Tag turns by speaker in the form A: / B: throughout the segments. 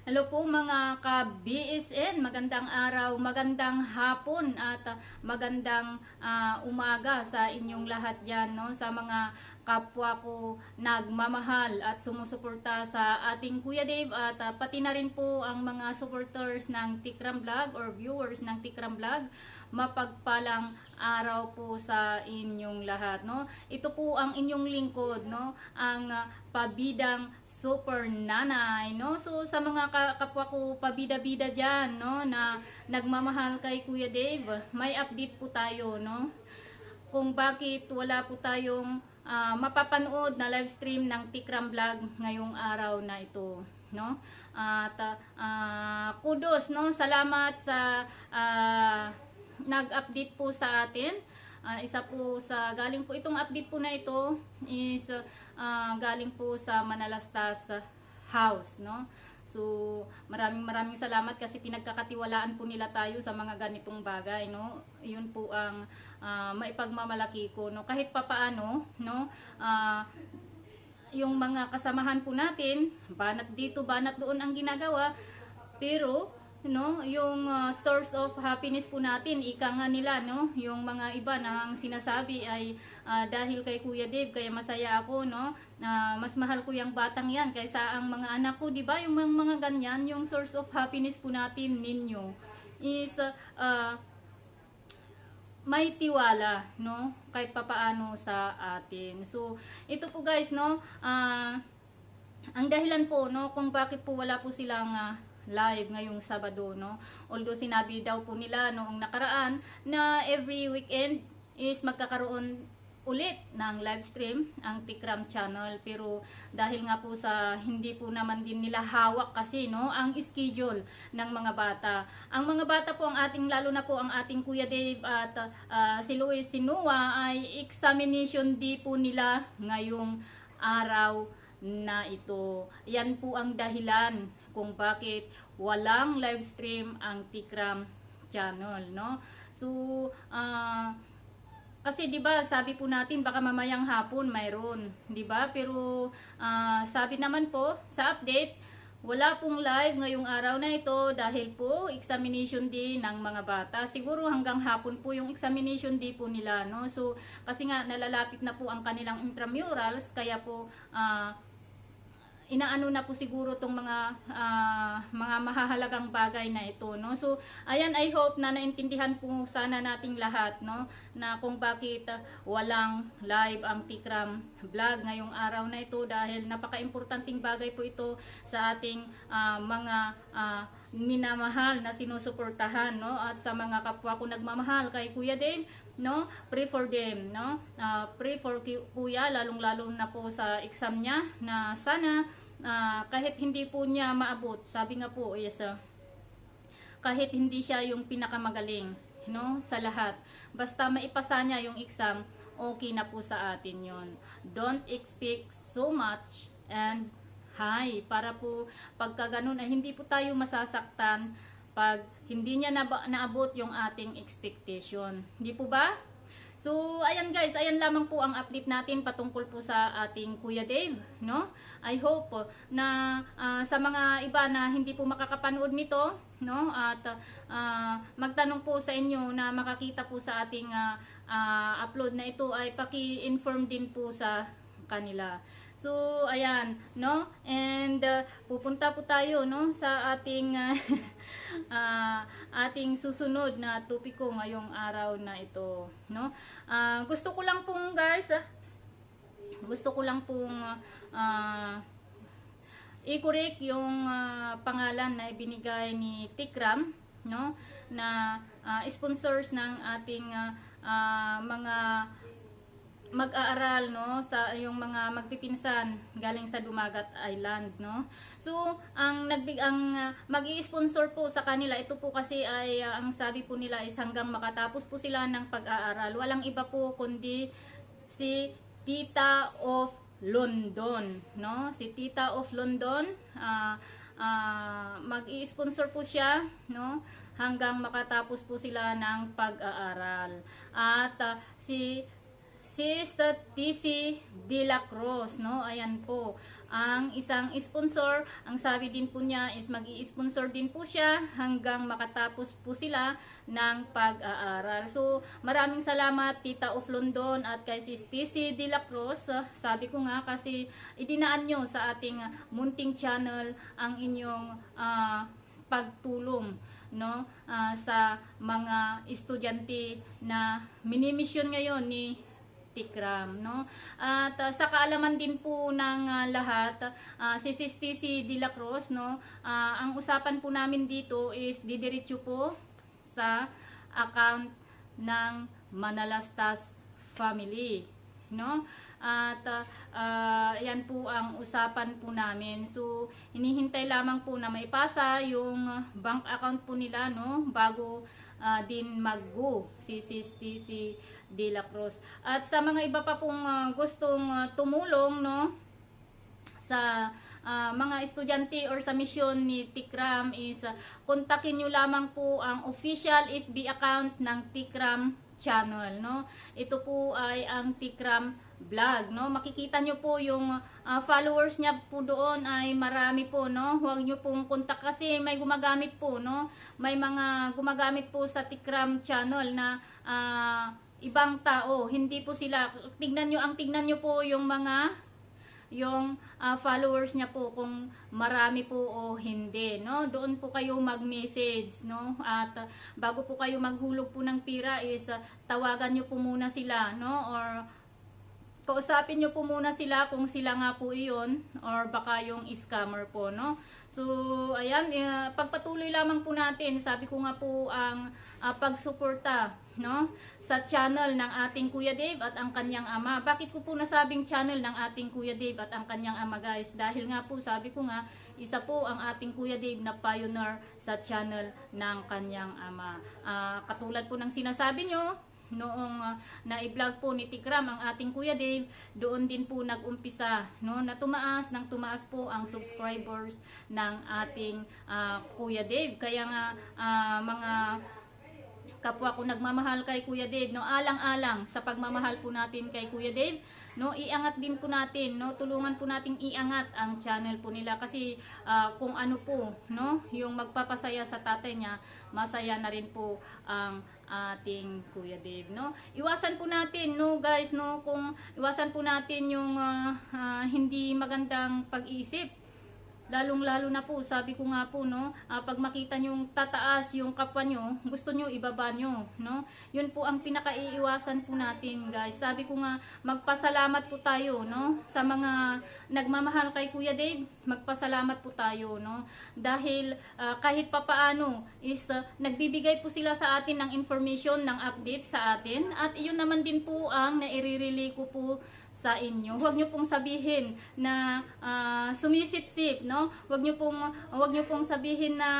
A: Hello po mga ka-BSN, magandang araw, magandang hapon at ah, magandang ah, umaga sa inyong lahat dyan, no? sa mga kapwa ko nagmamahal at sumusuporta sa ating Kuya Dave. At ah, pati na rin po ang mga supporters ng Tikram Vlog or viewers ng Tikram Vlog mapagpalang araw po sa inyong lahat no? Ito po ang inyong lingkod no? Ang ah, pabidang super nanay no? So sa mga ka- kapwa ko pabida-bida diyan no? Na nagmamahal kay Kuya Dave may update po tayo no? Kung bakit wala po tayong ah, mapapanood na live stream ng Tikram Vlog ngayong araw na ito no? At ah, kudos no? Salamat sa ah, nag-update po sa atin Ah, isa po sa galing po itong update po na ito is ah, galing po sa Manalastas House no So, maraming maraming salamat kasi pinagkakatiwalaan po nila tayo sa mga ganitong bagay, no? Yun po ang ah, maipagmamalaki ko, no? Kahit papaano, no? Ah, yung mga kasamahan po natin, banat dito, banat doon ang ginagawa, pero no, yung uh, source of happiness po natin, ika nga nila, no, yung mga iba na ang sinasabi ay ah, dahil kay Kuya Dave, kaya masaya ako, no, na mas mahal ko yung batang yan kaysa ang mga anak ko, di ba, yung mga, mga ganyan, yung source of happiness po natin ninyo is uh, ah, may tiwala, no? Kahit papaano sa atin. So, ito po guys, no? ah ang dahilan po, no, kung bakit po wala po silang ah, live ngayong Sabado, no? Although sinabi daw po nila noong nakaraan na every weekend is magkakaroon ulit ng live stream ang Tikram channel pero dahil nga po sa hindi po naman din nila hawak kasi no ang schedule ng mga bata. Ang mga bata po ang ating lalo na po ang ating Kuya Dave at ah, si Luis Sinua ay examination di po nila ngayong araw na ito. Yan po ang dahilan kung bakit walang live stream ang Tikram channel, no? So, ah kasi 'di ba, sabi po natin baka mamayang hapon mayroon, 'di ba? Pero ah, sabi naman po sa update, wala pong live ngayong araw na ito dahil po examination day ng mga bata. Siguro hanggang hapon po yung examination day po nila, no? So, kasi nga nalalapit na po ang kanilang intramurals, kaya po ah, inaano na po siguro tong mga ah, mga mahahalagang bagay na ito no? So ayan I hope na naintindihan po sana nating lahat no? Na kung bakit walang live ang Tikram vlog ngayong araw na ito dahil napaka-importanting bagay po ito sa ating ah, mga ah, minamahal na sinusuportahan no? At sa mga kapwa ko nagmamahal kay Kuya Dave no? Pray for them no? Ah, pray for kuya lalong lalo na po sa exam niya na sana ah, kahit hindi po niya maabot sabi nga po is ah, kahit hindi siya yung pinakamagaling no sa lahat basta maipasa niya yung exam okay na po sa atin yon don't expect so much and high para po pagka ganun ay hindi po tayo masasaktan pag hindi niya naabot yung ating expectation. Hindi po ba? So, ayan guys, ayan lamang po ang update natin patungkol po sa ating Kuya Dave, no? I hope po na ah, sa mga iba na hindi po makakapanood nito, no? At ah, magtanong po sa inyo na makakita po sa ating ah, ah, upload na ito ay paki-inform din po sa kanila. So, ayan, no? And uh, pupunta po tayo, no, sa ating uh, ah, ating susunod na topiko ngayong araw na ito, no? Ah, gusto ko lang pong guys, ah, gusto ko lang pong ah, i-correct yung ah, pangalan na ibinigay ni Tikram, no? Na ah, sponsors ng ating ah, ah, mga mag-aaral no sa yung mga magpipinsan galing sa Dumagat Island no. So ang nagbig ang uh, magi-sponsor po sa kanila ito po kasi ay uh, ang sabi po nila is hanggang makatapos po sila ng pag-aaral. Walang iba po kundi si Tita of London no. Si Tita of London ah ah, mag-i-sponsor po siya no hanggang makatapos po sila ng pag-aaral. At ah, si si sa TC De La Cruz, no? Ayan po. ang isang sponsor. Ang sabi din po niya is mag sponsor din po siya hanggang makatapos po sila ng pag-aaral. So, maraming salamat Tita of London at kay Sis TC De La Cruz. Sabi ko nga kasi idinaan nyo sa ating munting channel ang inyong ah, pagtulong no ah, sa mga estudyante na minimisyon ngayon ni Tikram no? At ah, sa kaalaman din po ng ah, lahat ah, si Sis TC De La Cruz no? Ah, ang usapan po namin dito is didiretso po sa account ng Manalastas family no? At ah, yan po ang usapan po namin. So hinihintay lamang po na maipasa yung bank account po nila no? Bago ah, din mag-go. Si Sis TC De La Cruz. At sa mga iba pa pong ah, gustong ah, tumulong no sa ah, mga estudyante or sa misyon ni Tikram is ah, kontakin nyo lamang po ang official FB account ng Tikram channel no? Ito po ay ang Tikram vlog no? Makikita nyo po yung ah, followers niya po doon ay marami po no? Huwag nyo pong kontak kasi may gumagamit po no? May mga gumagamit po sa Tikram channel na ah, ibang tao. Hindi po sila tignan nyo ang tignan nyo po yung mga yung ah, followers niya po kung marami po o hindi no? Doon po kayo mag-message no? At ah, bago po kayo maghulog po ng pira is ah, tawagan niyo po muna sila no? Or kausapin niyo po muna sila kung sila nga po iyon or baka yung scammer po no? So ayan eh, pagpatuloy lamang po natin. Sabi ko nga po ang ah, pagsuporta no? Sa channel ng ating Kuya Dave at ang kanyang ama. Bakit ko po nasabing channel ng ating Kuya Dave at ang kanyang ama guys? Dahil nga po sabi ko nga isa po ang ating Kuya Dave na pioneer sa channel ng kanyang ama. Ah, katulad po ng sinasabi nyo noong uh, na-vlog po ni Tikram ang ating Kuya Dave, doon din po nag-umpisa no, na tumaas ng tumaas po ang subscribers ng ating ah, Kuya Dave. Kaya nga ah, mga kapwa ko nagmamahal kay Kuya Dave, no, alang-alang sa pagmamahal po natin kay Kuya Dave, no, iangat din po natin, no, tulungan po nating iangat ang channel po nila kasi ah, kung ano po, no, yung magpapasaya sa tatay niya, masaya na rin po ang ating Kuya Dave, no. Iwasan po natin, no, guys, no, kung iwasan po natin yung ah, ah, hindi magandang pag-iisip Lalong-lalo na po, sabi ko nga po, no, ah, pag makita nyo tataas yung kapwa nyo, gusto nyo ibaba nyo, no? Yun po ang pinakaiiwasan po natin, guys. Sabi ko nga, magpasalamat po tayo, no? Sa mga nagmamahal kay Kuya Dave, magpasalamat po tayo, no? Dahil ah, kahit papaano is ah, nagbibigay po sila sa atin ng information, ng update sa atin, at iyon naman din po ang nairirelay ko po sa inyo. Huwag niyo pong sabihin na ah, sumisip-sip, no? Huwag niyo pong huwag niyo pong sabihin na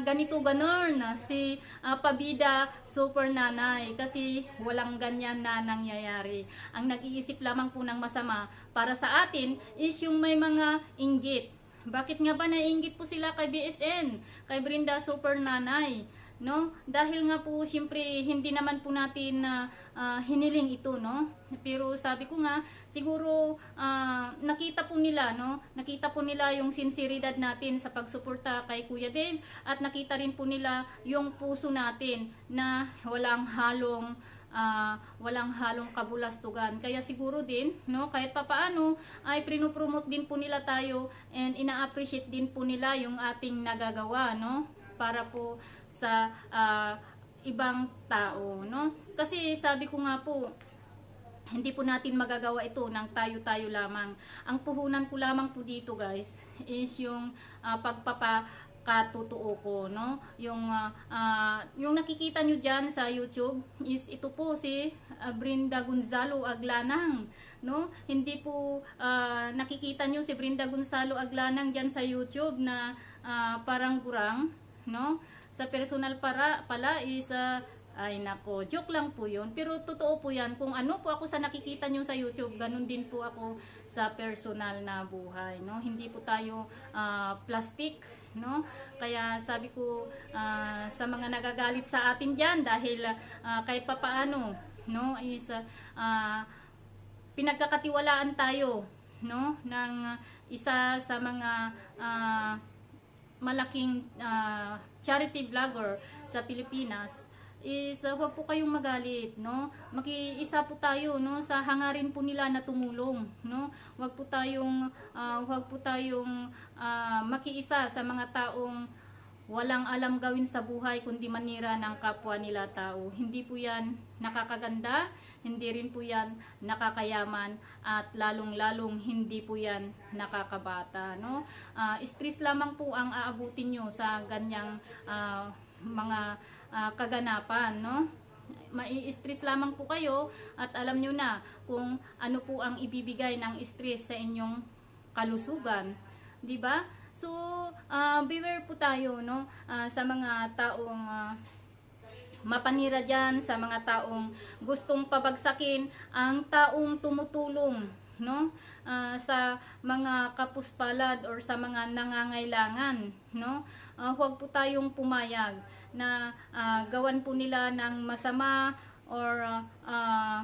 A: ganito ganon na si ah, Pabida super nanay kasi walang ganyan na nangyayari. Ang nag-iisip lamang po ng masama para sa atin is yung may mga inggit. Bakit nga ba naiinggit po sila kay BSN, kay Brinda Super Nanay? No? Dahil nga po siyempre hindi naman po natin na ah, hiniling ito no? Pero sabi ko nga siguro ah, nakita po nila no? Nakita po nila yung sinseridad natin sa pagsuporta kay Kuya Dave at nakita rin po nila yung puso natin na walang halong ah, walang halong kabulastugan. Kaya siguro din, no, kahit papaano ay prinopromote din po nila tayo and ina-appreciate din po nila yung ating nagagawa, no, para po sa ah, ibang tao, no? Kasi sabi ko nga po, hindi po natin magagawa ito ng tayo-tayo lamang. Ang puhunan ko lamang po dito, guys, is yung ah, pagpapakatotoo ko, no? Yung ah, ah, yung nakikita nyo diyan sa YouTube is ito po si ah, Brenda Gonzalo Aglanang, no? Hindi po ah, nakikita nyo si Brenda Gonzalo Aglanang diyan sa YouTube na ah, parang gurang, no? Sa personal para pala is ah, ay nako, joke lang po yun. Pero totoo po yan. Kung ano po ako sa nakikita nyo sa YouTube, ganun din po ako sa personal na buhay. No? Hindi po tayo ah, plastic. No? Kaya sabi ko ah, sa mga nagagalit sa atin dyan dahil ah, kahit papaano no, is ah, pinagkakatiwalaan tayo no ng isa sa mga ah, malaking ah, charity vlogger sa Pilipinas is uh, huwag po kayong magalit no? Makiisa po tayo no? Sa hangarin po nila na tumulong no? Huwag po tayong ah, huwag po tayong ah, makiisa sa mga taong walang alam gawin sa buhay kundi manira ng kapwa nila tao. Hindi po yan nakakaganda, hindi rin po yan nakakayaman at lalong-lalong hindi po yan nakakabata. No? Ah, stress lamang po ang aabutin nyo sa ganyang ah, mga ah, kaganapan. No? mai-stress lamang po kayo at alam nyo na kung ano po ang ibibigay ng stress sa inyong kalusugan. 'Di ba? So, ah, beware po tayo no ah, sa mga taong ah, mapanira dyan, sa mga taong gustong pabagsakin ang taong tumutulong no Ah, sa mga kapuspalad or sa mga nangangailangan no. Ah, huwag po tayong pumayag na ah, gawan po nila ng masama or ah, ah,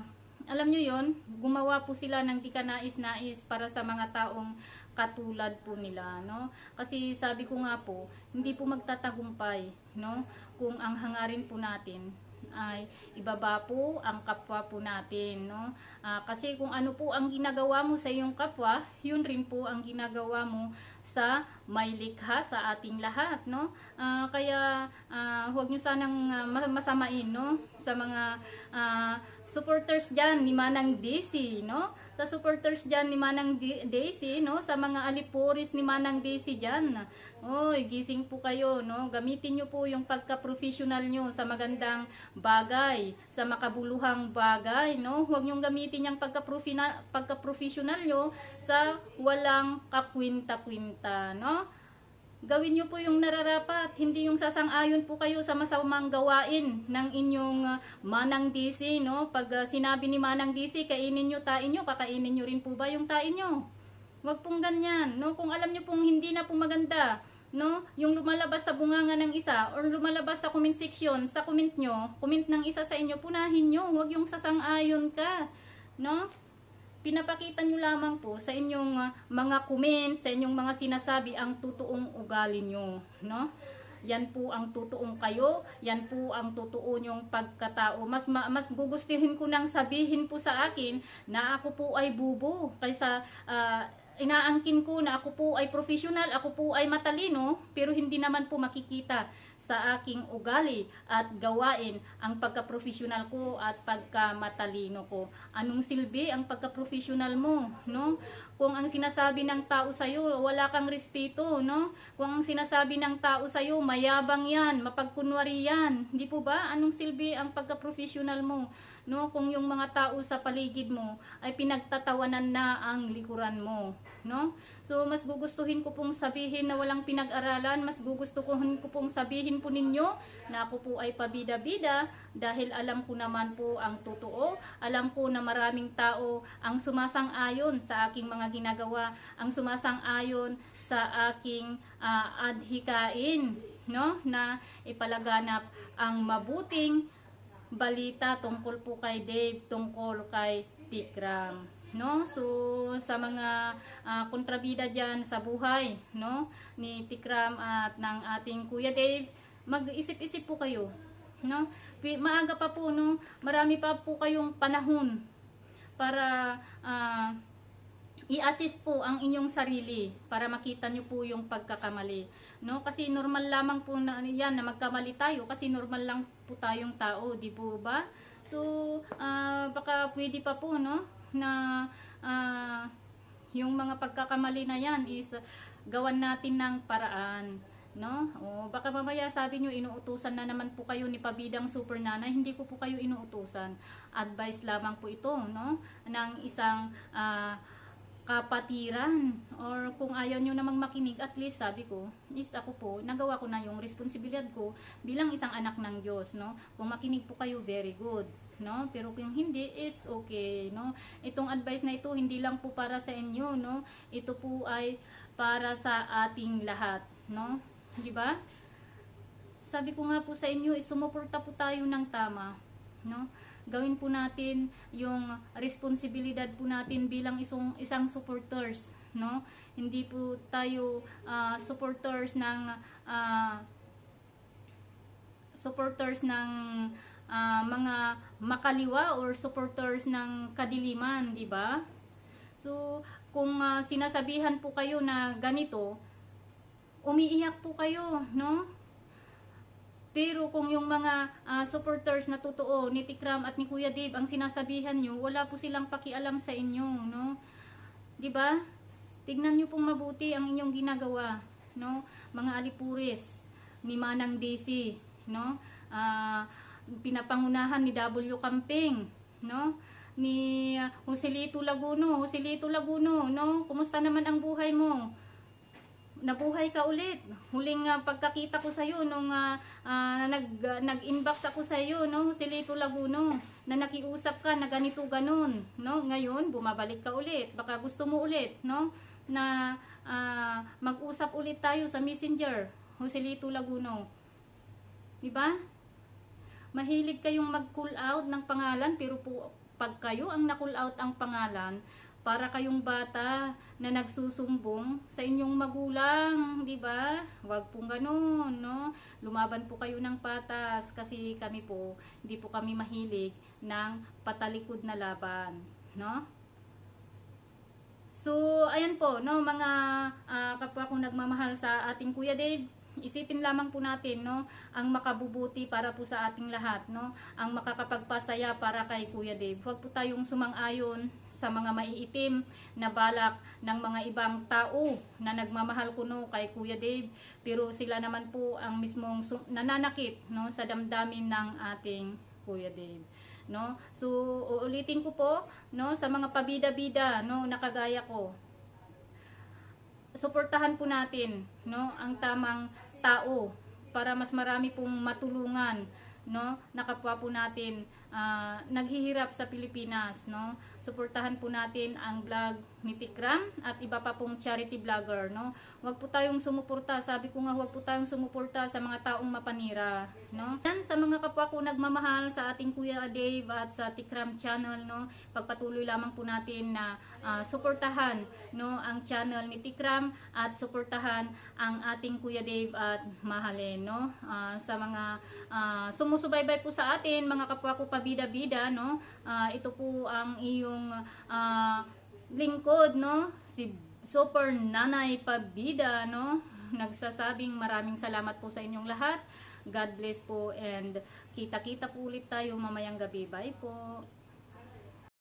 A: alam nyo yon gumawa po sila ng di kanais-nais para sa mga taong katulad po nila, no? Kasi sabi ko nga po, hindi po magtatagumpay, no? Kung ang hangarin po natin ay ibaba po ang kapwa po natin, no? Ah, kasi kung ano po ang ginagawa mo sa iyong kapwa, yun rin po ang ginagawa mo sa may likha sa ating lahat, no? Ah, kaya ah, huwag niyo sanang ma- masamain, no? Sa mga ah, supporters diyan ni Manang Daisy, no? Sa supporters diyan ni Manang Daisy, no? Sa mga alipuris ni Manang Daisy diyan. Oy, gising po kayo, no? Gamitin niyo po yung pagka-professional niyo sa magandang bagay, sa makabuluhang bagay, no? Huwag niyo gamitin yung pagka-professional niyo sa walang kakwinta-kwinta, no? Gawin niyo po yung nararapat, hindi yung sasang-ayon po kayo sa masamang gawain ng inyong ah, Manang DC, no? Pag ah, sinabi ni Manang DC, kainin niyo, tain niyo, kakainin niyo rin po ba yung tain niyo? Huwag pong ganyan, no? Kung alam niyo pong hindi na po maganda, no? Yung lumalabas sa bunganga ng isa or lumalabas sa comment section, sa comment nyo, comment ng isa sa inyo, punahin nyo. Huwag yung sasang-ayon ka, no? Pinapakita nyo lamang po sa inyong ah, mga comment, sa inyong mga sinasabi ang totoong ugali nyo, no? Yan po ang totoong kayo, yan po ang totoo nyong pagkatao. Mas ma- mas gugustuhin ko nang sabihin po sa akin na ako po ay bubo kaysa ah, inaangkin ko na ako po ay professional, ako po ay matalino, pero hindi naman po makikita sa aking ugali at gawain ang pagka-professional ko at pagka-matalino ko. Anong silbi ang pagka-professional mo, no? Kung ang sinasabi ng tao sa iyo wala kang respeto, no? Kung ang sinasabi ng tao sa iyo mayabang 'yan, mapagkunwari 'yan, hindi po ba? Anong silbi ang pagka-professional mo? No, kung yung mga tao sa paligid mo ay pinagtatawanan na ang likuran mo, no? So mas gugustuhin ko pong sabihin na walang pinag-aralan, mas gugustuhin ko pong sabihin po ninyo na ako po ay pabida-bida dahil alam ko naman po ang totoo, alam ko na maraming tao ang sumasang-ayon sa aking mga ginagawa, ang sumasang-ayon sa aking ah, adhikain, no? Na ipalaganap ang mabuting balita tungkol po kay Dave, tungkol kay Tikram. No? So, sa mga ah, kontrabida dyan sa buhay, no? Ni Tikram at ng ating Kuya Dave, mag-isip-isip po kayo. No? Maaga pa po, no? Marami pa po kayong panahon para ah, i-assist po ang inyong sarili para makita nyo po yung pagkakamali. No? Kasi normal lamang po na yan na magkamali tayo kasi normal lang po tayong tao, di po ba? So, ah, baka pwede pa po, no? Na ah, yung mga pagkakamali na yan is gawan natin ng paraan. No? O baka mamaya sabi nyo inuutusan na naman po kayo ni Pabidang Super Nana, hindi ko po kayo inuutusan. Advice lamang po ito, no? Ng isang ah, kapatiran or kung ayaw nyo namang makinig at least sabi ko is ako po nagawa ko na yung responsibilidad ko bilang isang anak ng Diyos no? Kung makinig po kayo very good no? Pero kung hindi it's okay no? Itong advice na ito hindi lang po para sa inyo no? Ito po ay para sa ating lahat no? Di ba? Sabi ko nga po sa inyo is sumuporta po tayo ng tama no gawin po natin yung responsibilidad po natin bilang isang isang supporters, no? Hindi po tayo ah, supporters ng ah, supporters ng ah, mga makaliwa or supporters ng kadiliman, di ba? So, kung ah, sinasabihan po kayo na ganito, umiiyak po kayo, no? Pero kung yung mga ah, supporters na totoo ni Tikram at ni Kuya Dave ang sinasabihan nyo, wala po silang pakialam sa inyo, no? 'Di ba? Tignan nyo pong mabuti ang inyong ginagawa, no? Mga alipuris ni Manang DC, no? Ah, pinapangunahan ni W Camping, no? Ni ah, Joselito Laguno, Joselito Laguno, no? Kumusta naman ang buhay mo? Nabuhay ka ulit. Huling ah, pagkakita ko sa iyo nung ah, ah, nag ah, nag-inbox ako sa iyo no, si Lito Laguno, na nakiusap ka na ganito ganon, no? Ngayon bumabalik ka ulit. Baka gusto mo ulit, no? Na ah, mag-usap ulit tayo sa Messenger, Joselito Laguno. 'Di ba? Mahilig kayong mag-call out ng pangalan pero po pag kayo ang na-call out ang pangalan, para kayong bata na nagsusumbong sa inyong magulang, di ba? Huwag pong ganun, no? Lumaban po kayo ng patas kasi kami po, hindi po kami mahilig ng patalikod na laban, no? So, ayan po, no, mga ah, kapwa kong nagmamahal sa ating Kuya Dave, isipin lamang po natin no ang makabubuti para po sa ating lahat no ang makakapagpasaya para kay Kuya Dave huwag po tayong sumang-ayon sa mga maiitim na balak ng mga ibang tao na nagmamahal kuno kay Kuya Dave. Pero sila naman po ang mismong nananakit no sa damdamin ng ating Kuya Dave no. So uulitin ko po no sa mga pabida-bida no nakagaya ko suportahan po natin no ang tamang tao para mas marami pong matulungan no nakapwa po natin ah, naghihirap sa Pilipinas no suportahan po natin ang vlog ni Tikram at iba pa pong charity vlogger no? Wag po tayong sumuporta. Sabi ko nga wag po tayong sumuporta sa mga taong mapanira no? Yan sa mga kapwa ko nagmamahal sa ating Kuya Dave at sa Tikram channel no? Pagpatuloy lamang po natin na ah, suportahan no? Ang channel ni Tikram at suportahan ang ating Kuya Dave at mahalin no? Ah, sa mga ah, sumusubaybay po sa atin mga kapwa ko pabida-bida no? Ah, ito po ang iyong ah, lingkod no? Si Super Nanay Pabida no? Nagsasabing maraming salamat po sa inyong lahat. God bless po and kita-kita po ulit tayo mamayang gabi. Bye po